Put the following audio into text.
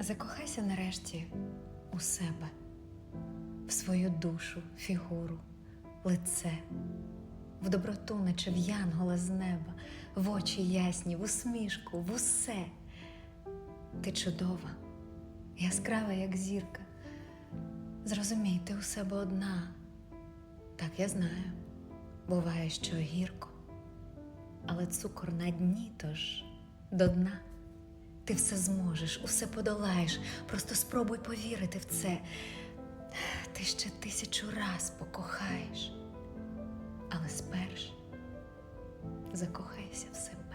Закохайся нарешті у себе, в свою душу, фігуру, лице, в доброту, наче в янгола з неба, в очі ясні, в усмішку, в усе. Ти чудова, яскрава, як зірка. Зрозумій, ти у себе одна. Так я знаю. Буває, що гірко, але цукор на дні, тож до дна. Ти все зможеш, усе подолаєш. Просто спробуй повірити в це. Ти ще тисячу раз покохаєш. Але сперш закохайся в себе.